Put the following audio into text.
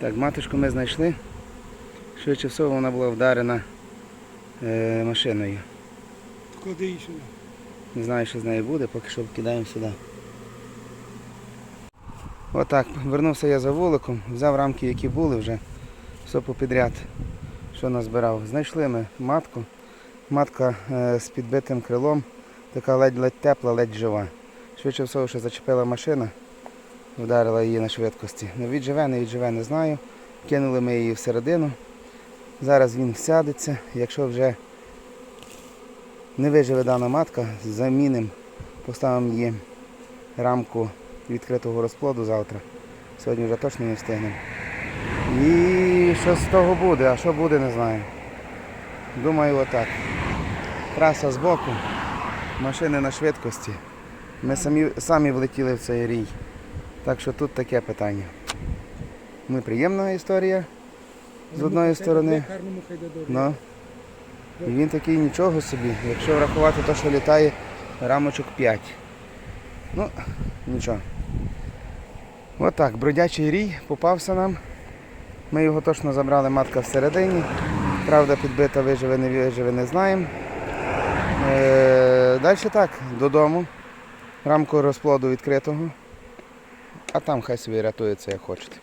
Так, матушку ми знайшли. Швидше всього вона була вдарена е, машиною. Клади її сюди. Не знаю, що з нею буде, поки що вкидаємо сюди. Отак, вернувся я за вуликом, взяв рамки, які були вже, все попідряд, що назбирав. Знайшли ми матку. Матка е, з підбитим крилом, така ледь-ледь тепла, ледь жива. Швидше всього, що зачепила машина, вдарила її на швидкості. Не відживе, не відживе, не знаю. Кинули ми її всередину. Зараз він сядеться. Якщо вже не виживе дана матка, замінимо, поставимо її рамку відкритого розплоду завтра. Сьогодні вже точно не встигнемо. І що з того буде, а що буде, не знаю. Думаю, отак. Траса збоку, машини на швидкості. Ми самі, самі влетіли в цей рій. Так що тут таке питання. Ну, приємна історія з одної сторони. Ну. І він такий нічого собі, якщо врахувати те, що літає рамочок 5. Ну, нічого. Отак, бродячий рій попався нам. Ми його точно забрали, матка всередині. Правда, підбита виживе, не виживе, не знаємо. Е, далі так, додому. Рамку розплоду відкритого. А там хай собі рятується, як хочете.